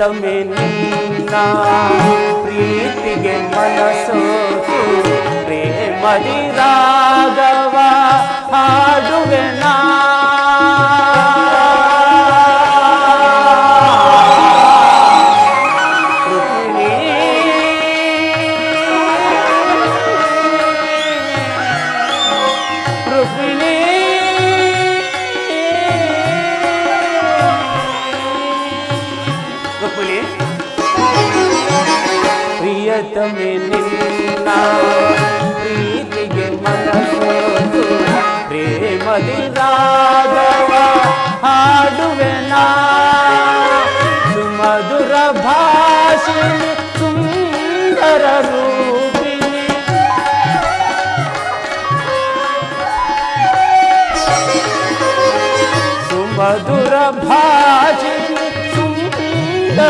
ತಮಿನ್ನ ಪ್ರೀತಿಗೆ ಮನಸೋತು ಪ್ರೇಮದಿ ರಾಗವ ಹಾಡುವೆ ನಾ भाषिणि सुन्दररूपिणि सुमधुरभाषिणि सुन्दररूपिणि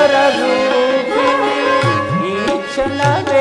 ईक्षणवे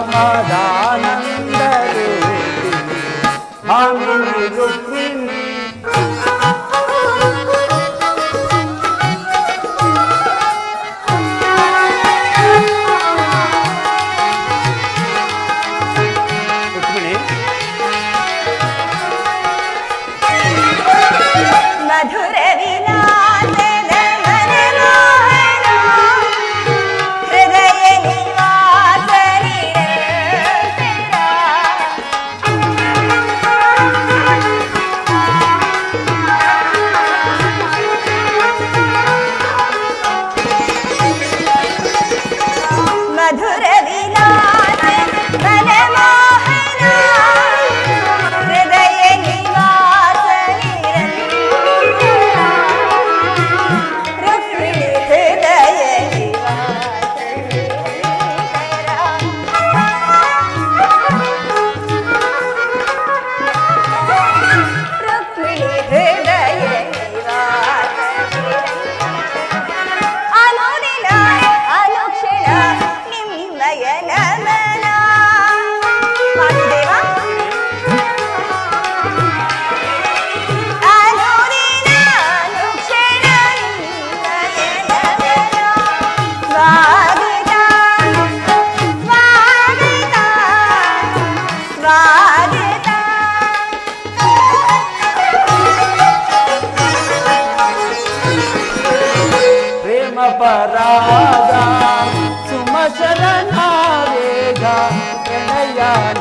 Ramazan'ın derdi Hamdülü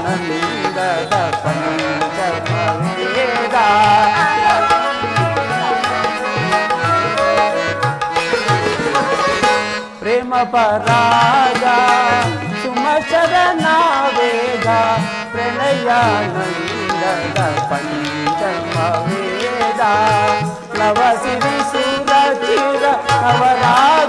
नन्दद पञ्चभवेदा प्रेमपराजा सुमशरणावेदा प्रणयानन्दद पञ्चभवेदा लव श्री सुरचिर नवराग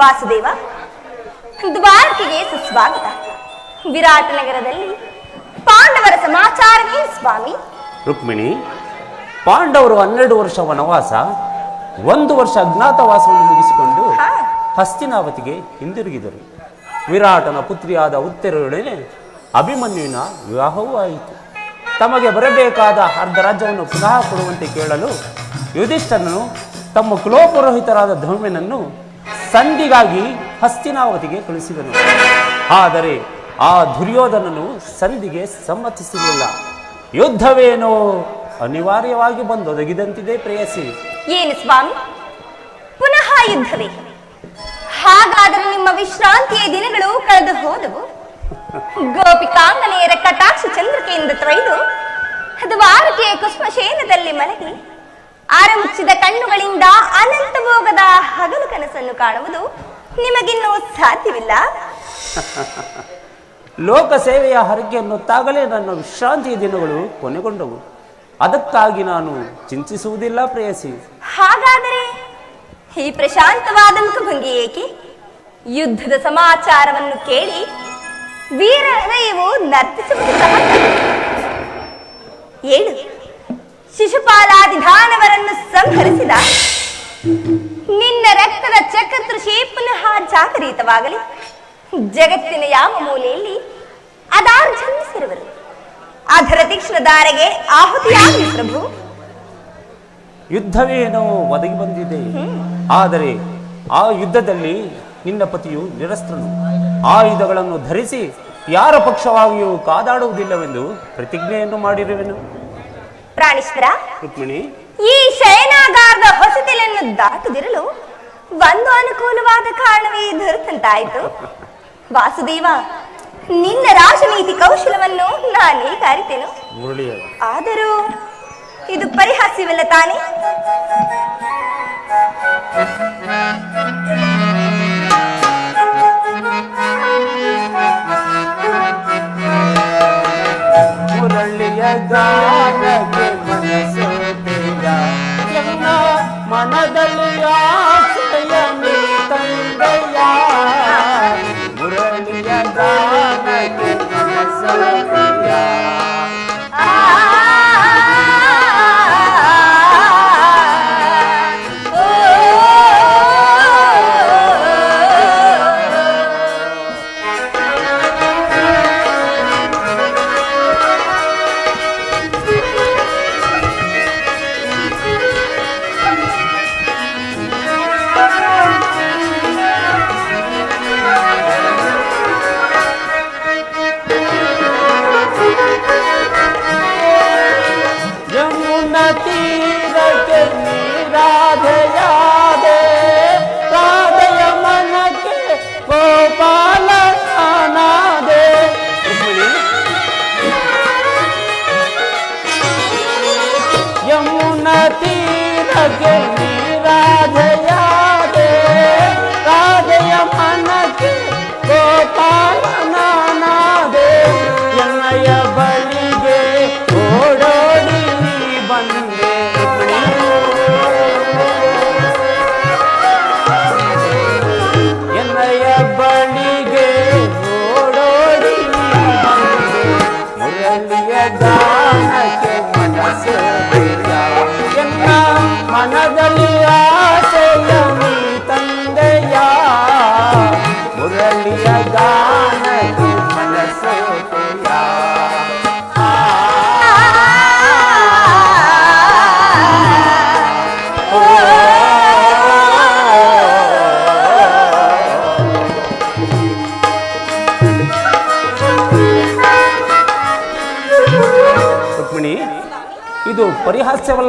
ವಾಸುದೇವ ದ್ವಾರಕೆಗೆ ಸುಸ್ವಾಗತ. ವಿರಾಟ ನಗರದಲ್ಲಿ ಪಾಂಡವರ ಸಮಾಚಾರವೇ ಸ್ವಾಮಿ. ರುಕ್ಮಿಣಿ ಪಾಂಡವರು ಹನ್ನೆರಡು ವರ್ಷ ವನವಾಸ ಒಂದು ವರ್ಷ ಅಜ್ಞಾತವಾಸವನ್ನು ಮುಗಿಸಿಕೊಂಡು. ಹಸ್ತಿನಾವತಿಗೆ ಹಿಂದಿರುಗಿದರು. ವಿರಾಟನ ಪುತ್ರಿಯಾದ ಉತ್ತರೊಡನೆ ಅಭಿಮನ್ಯುವಿನ ವಿವಾಹವೂ ಆಯಿತು. ತಮಗೆ ಬರಬೇಕಾದ ಅರ್ಧ ರಾಜ್ಯವನ್ನು ಪುನಃ ಕೊಡುವಂತೆ ಕೇಳಲು ಯುಧಿಷ್ಠರನು ತಮ್ಮ ಕುಲೋಪುರೋಹಿತರಾದ ಧೌಮ್ಯನನ್ನು ಸಂಧಿಗಾಗಿ ಹಸ್ತಿನಾವತಿಗೆ ಕಳಿಸಿದನು ಆದರೆ ಆ ದುರ್ಯೋಧನನು ಸಂಧಿಗೆ ಸಮ್ಮತಿಸಲಿಲ್ಲ ಯುದ್ಧವೇನೋ ಅನಿವಾರ್ಯವಾಗಿ ಬಂದೊದಗಿದಂತಿದೆ ಪ್ರೇಯಸಿ. ಏನು ಸ್ವಾಮಿ? ಪುನಃ ಯುದ್ಧವೇ? ಹಾಗಾದರೆ ನಿಮ್ಮ ವಿಶ್ರಾಂತಿಯ ದಿನಗಳು ಕಳೆದು ಹೋದವು. ಗೋಪಿಕಾಂಗನೆಯರ ಕಟಾಕ್ಷ ಚಂದ್ರಿಕೆಯಿಂದ ತೊಯ್ದು ದ್ವಾರಕೆಯ ಕುಷ್ಮಶೇನದಲ್ಲಿ ಮಲಗಿ ಆರಮುಚ್ಚಿದ ಕಣ್ಣುಗಳಿಂದ ಅನಂತ ಭೋಗದ ಹಗಲು ಕನಸನ್ನು ಕಾಣುವುದು ನಿಮಗಿನ್ನೂ ಸಾಧ್ಯವಿಲ್ಲ. ಲೋಕ ಸೇವೆಯ ಹರಕೆಯನ್ನು ತಾಗಲೇ ನನ್ನ ವಿಶ್ರಾಂತಿಯ ದಿನಗಳು ಕೊನೆಗೊಂಡವು. ಅದಕ್ಕಾಗಿ ನಾನು ಚಿಂತಿಸುವುದಿಲ್ಲ ಪ್ರೇಯಸಿ. ಹಾಗಾದರೆ ಈ ಪ್ರಶಾಂತವಾದ ಮುಖಭಂಗಿ ಏಕೆ? ಯುದ್ಧದ ಸಮಾಚಾರವನ್ನು ಕೇಳಿ ವೀರ ನರ್ತಿಸುವುದು ಏಳು. ಶಿಶುಪಾಲಾದಿ ದಾನವರನ್ನು ಸಂಹರಿಸಿದ. ನಿನ್ನ ರಕ್ತದ ಚಕ್ರತೃಷಿ ಪುನಃ ಜಾಗರಿತವಾಗಲಿ ಜಗತ್ತಿನ ಯಾವ ಮೂಲೆಯಲ್ಲಿ ಅದಾರು ಜನ್ಮಿಸಿರುವರು ಅದರ ತೀಕ್ಷ್ಣ ದಾರೆಗೆ ಆಹುತಿಯಾಗಲಿ ಪ್ರಭು. ಯುದ್ಧವೇನೋ ಒದಗಿ ಬಂದಿದೆ. ಆದರೆ ಆ ಯುದ್ಧದಲ್ಲಿ ನಿನ್ನ ಪತಿಯು ನಿರಸ್ತ್ರನು. ಆಯುಧಗಳನ್ನು ಧರಿಸಿ ಯಾರ ಪಕ್ಷವಾಗಿಯೂ ಕಾದಾಡುವುದಿಲ್ಲವೆಂದು ಪ್ರತಿಜ್ಞೆಯನ್ನು ಮಾಡಿರುವೆನು. ಪ್ರಾಣೇಶ್ವರ ರುಕ್ಮಿಣಿ. ಈ ಶಯನಾಗಾರದ ಹೊಸತಿಲನ್ನು ದಾಟದಿರಲು ಒಂದು ಅನುಕೂಲವಾದ ಕಾರಣವೇ ದೊರೆತಂತಾಯಿತು. ವಾಸುದೇವ ನಿನ್ನ ರಾಜನೀತಿ ಕೌಶಲವನ್ನು ನಾನೀಗ ಕರಿತೇನು? ಆದರೂ ಇದು ಪರಿಹಾಸ್ಯವಲ್ಲ ತಾನೇ? ಮುರಳಿಯ ಗಾನಕ್ಕೆ ಮನಸೋತೆಯ ಎನ್ನ ಮನದಲ್ಲಿ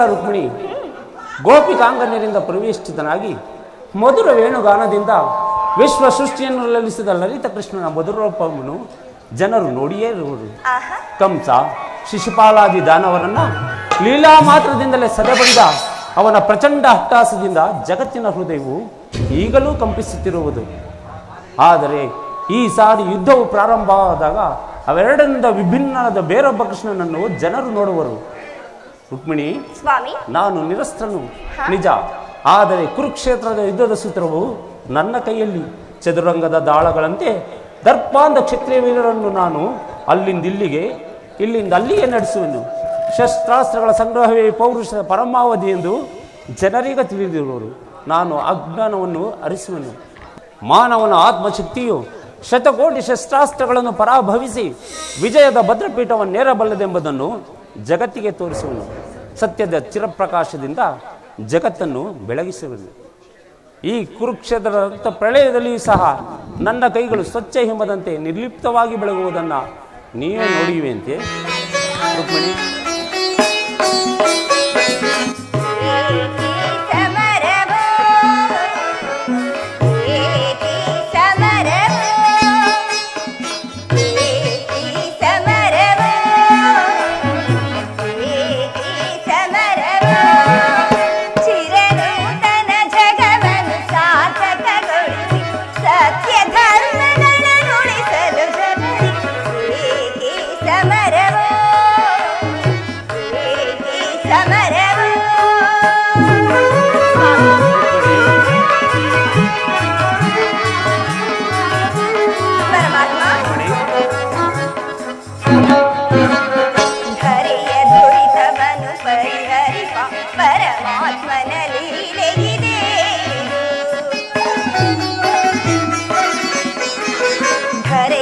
ಪರಿಹಾಸ್ಯವಲ್ಲ ರುಕ್ಮಿಣಿ ಗೋಪಿಕಾಂಗನ್ಯರಿಂದ ಪ್ರವೇಶಿತನಾಗಿ ಮಧುರ ವೇಣುಗಾನದಿಂದ ವಿಶ್ವ ಸೃಷ್ಟಿಯನ್ನು ಲಲಿಸಿದ ಲಲಿತ ಕೃಷ್ಣನ ಮಧುರೋಪವನ್ನು ಜನರು ನೋಡಿಯೇ ಇರುವರು ಕಂಸ ಶಿಶುಪಾಲಾದಿ ದಾನವರನ್ನ ಲೀಲಾ ಮಾತ್ರದಿಂದಲೇ ಸದೆಬಡಿದ ಅವನ ಪ್ರಚಂಡ ಹಟ್ಟಾಸದಿಂದ ಜಗತ್ತಿನ ಹೃದಯವು ಈಗಲೂ ಕಂಪಿಸುತ್ತಿರುವುದು. ಆದರೆ ಈ ಸಾರಿ ಯುದ್ಧವು ಪ್ರಾರಂಭವಾದಾಗ ಅವೆರಡರಿಂದ ವಿಭಿನ್ನವಾದ ಬೇರೊಬ್ಬ ಕೃಷ್ಣನನ್ನು ಜನರು ನೋಡುವರು. ರುಕ್ಮಿಣಿ ಸ್ವಾಮಿ. ನಾನು ನಿರಸ್ತ್ರನು ನಿಜ. ಆದರೆ ಕುರುಕ್ಷೇತ್ರದ ಯುದ್ಧದ ಸೂತ್ರವು ನನ್ನ ಕೈಯಲ್ಲಿ ಚದುರಂಗದ ದಾಳಗಳಂತೆ ದರ್ಪಾಂಧ ಕ್ಷತ್ರಿಯ ವೀರರನ್ನು ನಾನು ಅಲ್ಲಿಂದ ಇಲ್ಲಿಗೆ ಇಲ್ಲಿಂದ ಅಲ್ಲಿಗೆ ನಡೆಸುವೆನು. ಶಸ್ತ್ರಾಸ್ತ್ರಗಳ ಸಂಗ್ರಹವೇ ಪೌರುಷದ ಪರಮಾವಧಿ ಎಂದು ಜನರಿಗೆ ತಿಳಿದಿರುವರು. ನಾನು ಅಜ್ಞಾನವನ್ನು ಅರಿಸುವೆನು. ಮಾನವನ ಆತ್ಮಶಕ್ತಿಯು ಶತಕೋಟಿ ಶಸ್ತ್ರಾಸ್ತ್ರಗಳನ್ನು ಪರಾಭವಿಸಿ ವಿಜಯದ ಭದ್ರಪೀಠವನ್ನು ನೇರಬಲ್ಲದೆಂಬುದನ್ನು ಜಗತ್ತಿಗೆ ತೋರಿಸುವನು ಸತ್ಯದ ಚಿರಪ್ರಕಾಶದಿಂದ ಜಗತ್ತನ್ನು ಬೆಳಗಿಸುವನು ಈ ಕುರುಕ್ಷೇತ್ರದಂಥ ಪ್ರಳಯದಲ್ಲಿಯೂ ಸಹ ನನ್ನ ಕೈಗಳು ಸ್ವಚ್ಛ ಹಿಮದಂತೆ ನಿರ್ಲಿಪ್ತವಾಗಿ ಬೆಳಗುವುದನ್ನು ನೀವೇ ನೋಡಿಯುವಂತೆ ರುಕ್ಮಿಣಿ credit.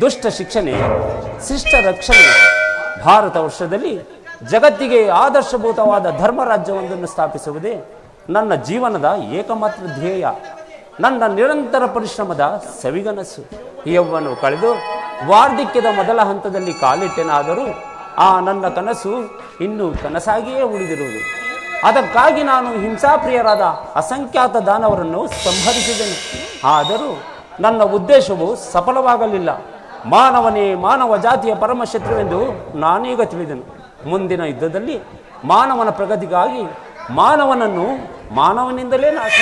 ದುಷ್ಟ ಶಿಕ್ಷಣೆ, ಶಿಷ್ಟ ರಕ್ಷಣೆ. ಭಾರತ ವರ್ಷದಲ್ಲಿ ಜಗತ್ತಿಗೆ ಆದರ್ಶಭೂತವಾದ ಧರ್ಮ ರಾಜ್ಯವೊಂದನ್ನು ಸ್ಥಾಪಿಸುವುದೇ ನನ್ನ ಜೀವನದ ಏಕಮಾತ್ರ ಧ್ಯೇಯ. ನನ್ನ ನಿರಂತರ ಪರಿಶ್ರಮದ ಸವಿಗನಸು. ಯೌವನು ಕಳೆದು ವಾರ್ಧಕ್ಯದ ಮೊದಲ ಹಂತದಲ್ಲಿ ಕಾಲಿಟ್ಟೆನಾದರೂ ಆ ನನ್ನ ಕನಸು ಇನ್ನೂ ಕನಸಾಗಿಯೇ ಉಳಿದಿರುವುದು. ಅದಕ್ಕಾಗಿ ನಾನು ಹಿಂಸಾಪ್ರಿಯರಾದ ಅಸಂಖ್ಯಾತ ದಾನವರನ್ನು ಸಂಹರಿಸಿದೆನು. ಆದರೂ ನನ್ನ ಉದ್ದೇಶವು ಸಫಲವಾಗಲಿಲ್ಲ. ಮಾನವನೇ ಮಾನವ ಜಾತಿಯ ಪರಮಶತ್ರುವೆಂದು ನಾನೀಗ ತಿಳಿದೆನು. ಮುಂದಿನ ಯುದ್ಧದಲ್ಲಿ ಮಾನವನ ಪ್ರಗತಿಗಾಗಿ ಮಾನವನನ್ನು ಮಾನವನಿಂದಲೇ ನಾಶ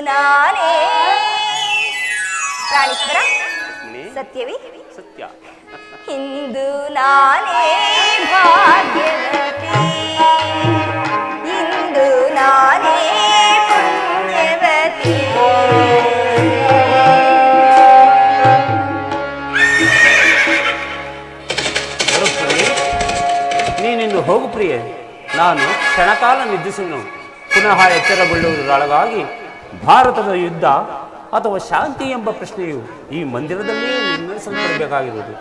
ನಾನೇ. ಪ್ರಾಣೇಶ್ವರ ಸತ್ಯವಿ? ಸತ್ಯ. ಇಂದು ನಾನೇ ಭಾಗ್ಯವತಿ. ಇಂದು ನಾನೇ ಪುಣ್ಯವತಿ. ನೀನಿಂದು ಹೋಗು ಪ್ರಿಯೆ. ನಾನು ಕ್ಷಣಕಾಲ ನಿದ್ರಿಸುವನು ಪುನಃ ಎಚ್ಚರಗೊಳ್ಳುವುದರೊಳಗಾಗಿ ಭಾರತದ ಯುದ್ಧ ಅಥವಾ ಶಾಂತಿ ಎಂಬ ಪ್ರಶ್ನೆಯು ಈ ಮಂದಿರದಲ್ಲೇ ನಿರ್ಣಯಿಸಲ್ಪಡಬೇಕಾಗಿರುವುದು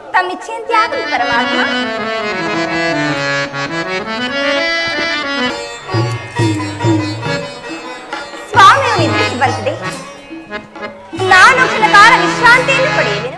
ಸ್ವಾಮಿಯು ನಿದ್ರಿಸಿ ನಾನು ವಿಶ್ರಾಂತಿಯನ್ನು ಪಡೆಯುವೆನು